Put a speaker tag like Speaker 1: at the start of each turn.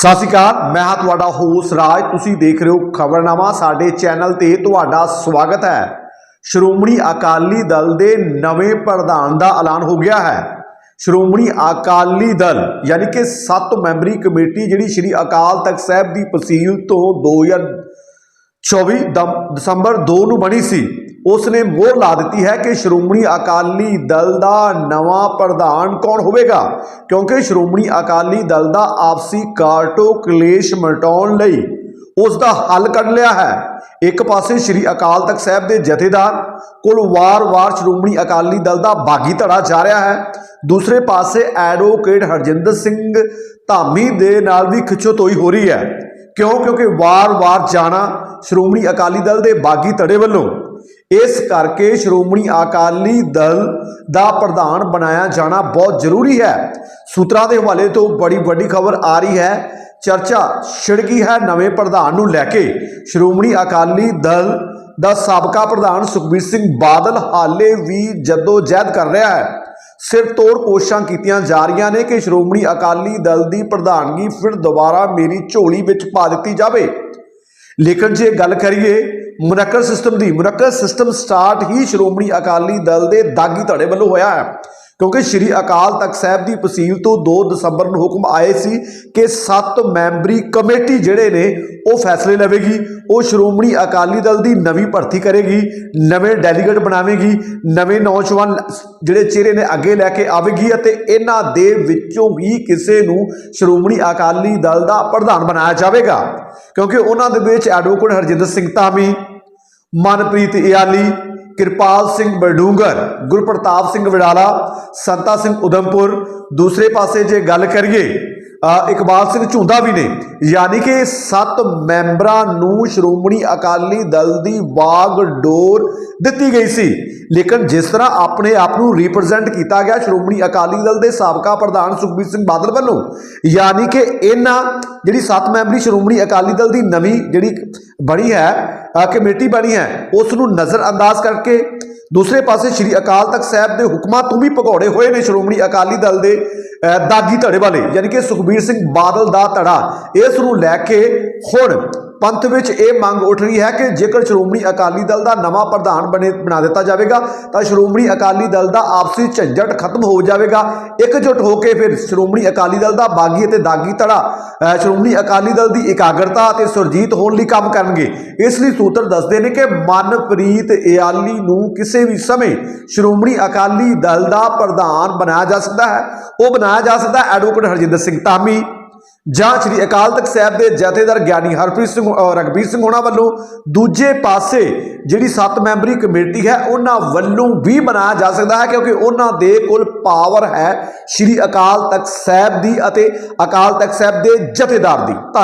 Speaker 1: ਸਤਿ ਸ਼੍ਰੀ ਅਕਾਲ, ਮੈਂ ਹਾਂ ਤੁਹਾਡਾ ਹੋਸ ਰਾਜ। ਤੁਸੀਂ ਦੇਖ ਰਹੇ ਹੋ ਖਬਰਨਾਮਾ, ਸਾਡੇ ਚੈਨਲ ਤੇ ਤੁਹਾਡਾ ਸਵਾਗਤ ਹੈ। ਸ਼੍ਰੋਮਣੀ ਅਕਾਲੀ ਦਲ ਦੇ ਨਵੇਂ ਪ੍ਰਧਾਨ ਦਾ ਐਲਾਨ ਹੋ ਗਿਆ ਹੈ। ਸ਼੍ਰੋਮਣੀ ਅਕਾਲੀ ਦਲ, ਯਾਨੀ ਕਿ 7 ਮੈਂਬਰੀ ਕਮੇਟੀ, ਜਿਹੜੀ ਸ੍ਰੀ ਅਕਾਲ ਤਖਤ ਸਾਹਿਬ ਦੀ ਤਹਿਸੀਲ ਤੋਂ 2024 ਦਮ- ਦਸੰਬਰ 2 ਨੂੰ ਬਣੀ ਸੀ। ਉਸ ਨੇ ਮੋਹਰ ਲਾ ਦਿੱਤੀ ਹੈ ਕਿ ਸ਼੍ਰੋਮਣੀ ਅਕਾਲੀ ਦਲ ਦਾ ਨਵਾਂ ਪ੍ਰਧਾਨ ਕੌਣ ਹੋਵੇਗਾ? ਕਿਉਂਕਿ ਸ਼੍ਰੋਮਣੀ ਅਕਾਲੀ ਦਲ ਦਾ ਆਪਸੀ ਕਾਰਟੋ ਕਲੇਸ਼ ਮਿਟਾਉਣ ਲਈ ਉਸ ਦਾ ਹੱਲ ਕੱਢ ਲਿਆ ਹੈ। ਇੱਕ ਪਾਸੇ ਸ੍ਰੀ ਅਕਾਲ ਤਖਤ ਸਾਹਿਬ ਦੇ ਜਥੇਦਾਰ ਕੋਲ ਵਾਰ-ਵਾਰ ਸ਼੍ਰੋਮਣੀ ਅਕਾਲੀ ਦਲ ਦਾ ਬਾਗੀ ਧੜਾ ਜਾ ਰਿਹਾ ਹੈ। ਦੂਸਰੇ ਪਾਸੇ ਐਡਵੋਕੇਟ ਹਰਜਿੰਦਰ ਸਿੰਘ ਧਾਮੀ ਦੇ ਨਾਲ ਵੀ ਖਿੱਚੋਤੋਈ ਹੋ ਰਹੀ ਹੈ। ਕਿਉਂ? ਕਿਉਂਕਿ ਵਾਰ-ਵਾਰ ਜਾਣਾ ਸ਼੍ਰੋਮਣੀ ਅਕਾਲੀ ਦਲ ਦੇ ਬਾਗੀ ਧੜੇ ਵੱਲੋਂ। ਇਸ ਕਰਕੇ ਸ਼੍ਰੋਮਣੀ ਅਕਾਲੀ ਦਲ ਦਾ ਪ੍ਰਧਾਨ ਬਣਾਇਆ ਜਾਣਾ ਬਹੁਤ ਜ਼ਰੂਰੀ ਹੈ। ਸੂਤਰਾਂ ਦੇ ਹਵਾਲੇ ਤੋਂ ਬੜੀ ਵੱਡੀ ਖਬਰ ਆ ਰਹੀ ਹੈ। ਚਰਚਾ ਛਿੜਕੀ ਹੈ ਨਵੇਂ ਪ੍ਰਧਾਨ ਨੂੰ ਲੈ ਕੇ। ਸ਼੍ਰੋਮਣੀ ਅਕਾਲੀ ਦਲ ਦਾ ਸਾਬਕਾ ਪ੍ਰਧਾਨ ਸੁਖਬੀਰ ਸਿੰਘ ਬਾਦਲ ਹਾਲੇ ਵੀ ਜੱਦੋ ਜਹਿਦ ਕਰ ਰਿਹਾ ਹੈ। ਸਿਰ ਤੋੜ ਕੋਸ਼ਿਸ਼ਾਂ ਕੀਤੀਆਂ ਜਾ ਰਹੀਆਂ ਨੇ ਕਿ ਸ਼੍ਰੋਮਣੀ ਅਕਾਲੀ ਦਲ ਦੀ ਪ੍ਰਧਾਨਗੀ ਫਿਰ ਦੁਬਾਰਾ ਮੇਰੀ ਝੋਲੀ ਵਿੱਚ ਪਾ ਦਿੱਤੀ ਜਾਵੇ। ਲੇਕਿਨ ਜੇ ਗੱਲ ਕਰੀਏ, ਮੁਨੱਕਰ ਸਿਸਟਮ ਦੀ, ਮੁਨੱਕਰ ਸਿਸਟਮ ਸਟਾਰਟ ਹੀ ਸ਼੍ਰੋਮਣੀ ਅਕਾਲੀ ਦਲ ਦੇ ਦਾਗੀ ਧੜੇ ਵੱਲੋਂ ਹੋਇਆ ਹੈ। ਕਿਉਂਕਿ ਸ਼੍ਰੀ ਅਕਾਲ ਤਖਤ ਸਾਹਿਬ ਦੀ ਤਹਿਸੀਲ ਤੋਂ 2 ਦਸੰਬਰ ਨੂੰ ਹੁਕਮ ਆਏ ਸੀ ਕਿ ਸੱਤ ਮੈਂਬਰੀ ਕਮੇਟੀ ਜਿਹੜੇ ਨੇ ਉਹ ਫੈਸਲੇ ਲਵੇਗੀ, ਉਹ ਸ਼੍ਰੋਮਣੀ ਅਕਾਲੀ ਦਲ ਦੀ ਨਵੀਂ ਭਰਤੀ ਕਰੇਗੀ, ਨਵੇਂ ਡੈਲੀਗੇਟ ਬਣਾਵੇਗੀ, ਨਵੇਂ ਨੌਜਵਾਨ ਜਿਹੜੇ ਚਿਹਰੇ ਨੇ ਅੱਗੇ ਲੈ ਕੇ ਆਵੇਗੀ ਅਤੇ ਇਹਨਾਂ ਦੇ ਵਿੱਚੋਂ ਵੀ ਕਿਸੇ ਨੂੰ ਸ਼੍ਰੋਮਣੀ ਅਕਾਲੀ ਦਲ ਦਾ ਪ੍ਰਧਾਨ ਬਣਾਇਆ ਜਾਵੇਗਾ। ਕਿਉਂਕਿ ਉਹਨਾਂ ਦੇ ਵਿੱਚ ਐਡਵੋਕੇਟ ਹਰਜਿੰਦਰ ਸਿੰਘ ਧਾਮੀ, ਮਨਪ੍ਰੀਤ ਇਆਲੀ ਕਿਰਪਾਲ ਸਿੰਘ ਬਡੂੰਗਰ ਗੁਰਪ੍ਰਤਾਪ ਸਿੰਘ ਵਡਾਲਾ ਸੰਤਾ ਸਿੰਘ ਉਦਮਪੁਰ। ਦੂਸਰੇ ਪਾਸੇ ਜੇ ਗੱਲ ਕਰੀਏ ਇਕਬਾਲ ਸਿੰਘ ਝੁੰਦਾ ਵੀ ਨੇ। ਯਾਨੀ ਕਿ ਸੱਤ ਮੈਂਬਰਾਂ ਨੂੰ ਸ਼੍ਰੋਮਣੀ ਅਕਾਲੀ ਦਲ ਦੀ ਬਾਗ ਡੋਰ ਦਿੱਤੀ ਗਈ ਸੀ। ਲੇਕਿਨ ਜਿਸ ਤਰ੍ਹਾਂ ਆਪਣੇ ਆਪ ਨੂੰ ਰਿਪਰੈਜ਼ੈਂਟ ਕੀਤਾ ਗਿਆ ਸ਼੍ਰੋਮਣੀ ਅਕਾਲੀ ਦਲ ਦੇ ਸਾਬਕਾ ਪ੍ਰਧਾਨ ਸੁਖਬੀਰ ਸਿੰਘ ਬਾਦਲ ਵੱਲੋਂ, ਯਾਨੀ ਕਿ ਇਹਨਾਂ ਜਿਹੜੀ ਸੱਤ ਮੈਂਬਰੀ ਸ਼੍ਰੋਮਣੀ ਅਕਾਲੀ ਦਲ ਦੀ ਨਵੀਂ ਜਿਹੜੀ ਬਣੀ ਹੈ ਕਮੇਟੀ ਬਣੀ ਹੈ, ਉਸ ਨੂੰ ਨਜ਼ਰ ਅੰਦਾਜ਼ ਕਰਕੇ ਦੂਸਰੇ ਪਾਸੇ ਸ੍ਰੀ ਅਕਾਲ ਤਖਤ ਸਾਹਿਬ ਦੇ ਹੁਕਮਾਂ ਤੋਂ ਵੀ ਭਗੌੜੇ ਹੋਏ ਨੇ ਸ਼੍ਰੋਮਣੀ ਅਕਾਲੀ ਦਲ ਦੇ ਦਾਗੀ ਧੜੇ ਵਾਲੇ, ਯਾਨੀ ਕਿ ਸੁਖਬੀਰ ਸਿੰਘ ਬਾਦਲ ਦਾ ਧੜਾ, ਇਸ ਨੂੰ ਲੈ ਕੇ ਹੁਣ ਪੰਥ ਵਿੱਚ ਇਹ ਮੰਗ ਉੱਠ ਰਹੀ ਹੈ ਕਿ ਜੇਕਰ ਸ਼੍ਰੋਮਣੀ ਅਕਾਲੀ ਦਲ ਦਾ ਨਵਾਂ ਪ੍ਰਧਾਨ ਬਣੇ ਬਣਾ ਦਿੱਤਾ ਜਾਵੇਗਾ, ਤਾਂ ਸ਼੍ਰੋਮਣੀ ਅਕਾਲੀ ਦਲ ਦਾ ਆਪਸੀ ਝੰਜਟ ਖਤਮ ਹੋ ਜਾਵੇਗਾ। ਇਕਜੁੱਟ ਹੋ ਕੇ ਫਿਰ ਸ਼੍ਰੋਮਣੀ ਅਕਾਲੀ ਦਲ ਦਾ ਬਾਗੀ ਅਤੇ ਦਾਗੀ ਧੜਾ ਸ਼੍ਰੋਮਣੀ ਅਕਾਲੀ ਦਲ ਦੀ ਇਕਾਗਰਤਾ ਅਤੇ ਸੁਰਜੀਤ ਹੋਣ ਲਈ ਕੰਮ ਕਰਨਗੇ। ਇਸ ਲਈ ਸੂਤਰ ਦੱਸਦੇ ਨੇ ਕਿ ਮਨਪ੍ਰੀਤ ਇਆਲੀ ਨੂੰ ਕਿਸੇ ਵੀ ਸਮੇਂ ਸ਼੍ਰੋਮਣੀ ਅਕਾਲੀ ਦਲ ਦਾ ਪ੍ਰਧਾਨ ਬਣਾਇਆ ਜਾ ਸਕਦਾ ਹੈ। ਉਹ ਬਣਾਇਆ ਜਾ ਸਕਦਾ ਐਡਵੋਕੇਟ ਹਰਜਿੰਦਰ ਸਿੰਘ ਧਾਮੀ। ਜਾਂ ਸ੍ਰੀ ਅਕਾਲ ਤਖਤ ਸਾਹਿਬ ਦੇ ਜਥੇਦਾਰ ਗਿਆਨੀ ਹਰਪ੍ਰੀਤ ਸਿੰਘ ਅ, ਰਘਬੀਰ ਸਿੰਘ ਹੋਣਾ ਵੱਲੋਂ ਦੂਜੇ ਪਾਸੇ ਜਿਹੜੀ 7 ਮੈਂਬਰੀ ਕਮੇਟੀ ਹੈ ਉਹਨਾਂ ਵੱਲੋਂ ਵੀ ਬਣਾਇਆ ਜਾ ਸਕਦਾ ਹੈ ਕਿਉਂਕਿ ਉਹਨਾਂ ਦੇ ਕੋਲ ਪਾਵਰ ਹੈ ਸ੍ਰੀ ਅਕਾਲ ਤਖਤ ਸਾਹਿਬ ਦੀ ਅਤੇ ਅਕਾਲ ਤਖਤ ਸਾਹਿਬ ਦੇ ਜਥੇਦਾਰ ਦੀ। ਧੰਨਵਾਦ।